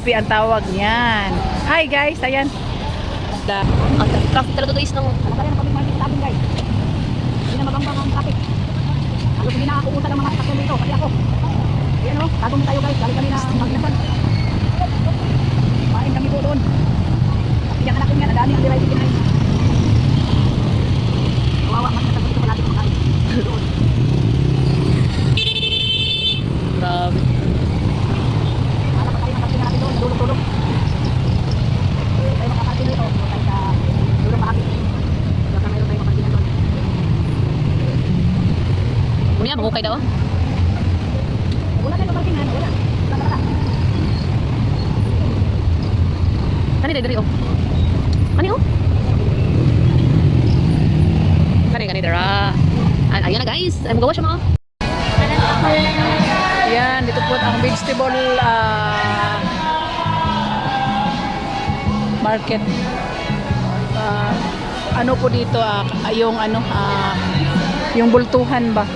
Kalapi ang tawag niyan. Hi guys, ayan. Da. Ang traffic talaga guys ng Alam ka rin ang public market natin guys. Hindi na magambang ang traffic. Halos hindi nakakapunta ng mga sasakyan dito. Pati ako. Ayan o, tagong tayo guys. Galing kami na maglasan. Main kami po doon. Kasi yung anak ko nga, nadami ang drive behind. Kawawa, magkatagot dito palagi kumakain. Doon. grabe. Hanap pa tayo ng parking natin doon. Dulog-dulog. Doon tayo makaparking dito. Doon tayo sa dulo makakit. Baka mayroon tayo maparkingan doon. Muna mahukay daw. Wala tayo maparkingan. Wala. Wala talaga. Kani dari oh. Kani oh. Kani kani dara. Ay, ayan na guys. Ay magawa siya mga. Yan, dito po ang vegetable ah, market. Ah, ano po dito ah, yung ano ah, yung bultuhan ba?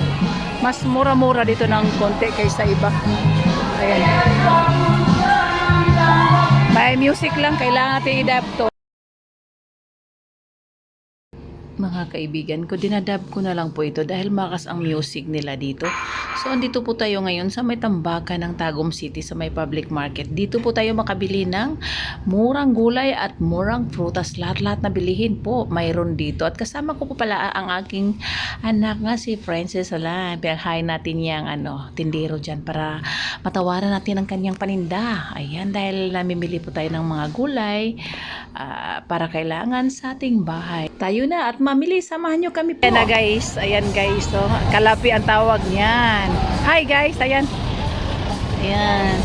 Mas mura-mura dito ng konti kaysa iba. Ayan. May music lang, kailangan natin i-dab to. Mga kaibigan ko, dinadab ko na lang po ito dahil makas ang music nila dito. So, andito po tayo ngayon sa may tambakan ng Tagum City sa may public market. Dito po tayo makabili ng murang gulay at murang prutas. Lahat-lahat na bilihin po mayroon dito. At kasama ko po pala ang aking anak nga si Princess Alan. Pinaghain natin yung ano, tindero dyan para matawaran natin ang kanyang paninda. Ayan, dahil namimili po tayo ng mga gulay ah, para kailangan sa ating bahay. Tayo na at mamili, samahan nyo kami po. Ayan na guys, ayan guys, so, kalapi ang tawag niyan. Hi guys, ayan. Ayan.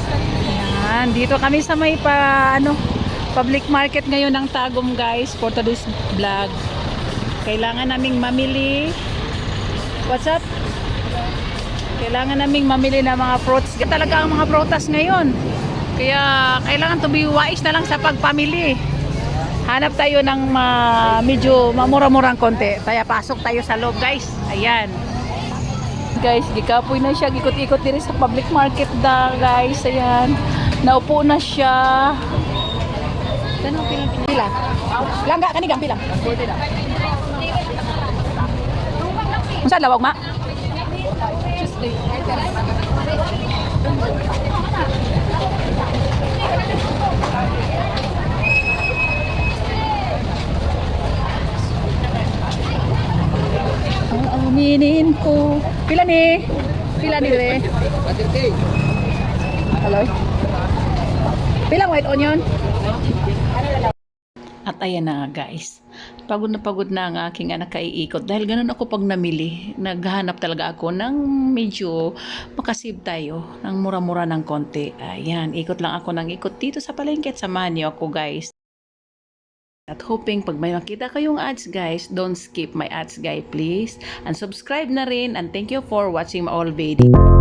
Ayan, dito kami sa may pa, ano, public market ngayon ng Tagum guys for today's vlog. Kailangan naming mamili. What's up? Kailangan naming mamili ng mga fruits. Talaga ang mga prutas ngayon. Kaya kailangan to be wise na lang sa pagpamili. Hanap tayo ng ma- medyo mamura-murang konti. Kaya pasok tayo sa loob, guys. Ayan. Guys, gikapoy na siya. Gikot-ikot din sa public market da, guys. Ayan. Naupo na siya. Tanong pila pila. Langga kani gampi lang. Unsa lawag ma? Ang aminin ko. Pila ni? Pila ni re? Hello? Pilang white onion? At ayan na nga guys. Pagod na pagod na ang aking anak kaiikot. Dahil ganun ako pag namili. Naghahanap talaga ako ng medyo makasib tayo. Ng mura-mura ng konti. Ayan, ikot lang ako ng ikot dito sa palengke. Samahan niyo ako guys. At hoping pag may makita kayong ads guys, don't skip my ads guys please. And subscribe na rin and thank you for watching my all video.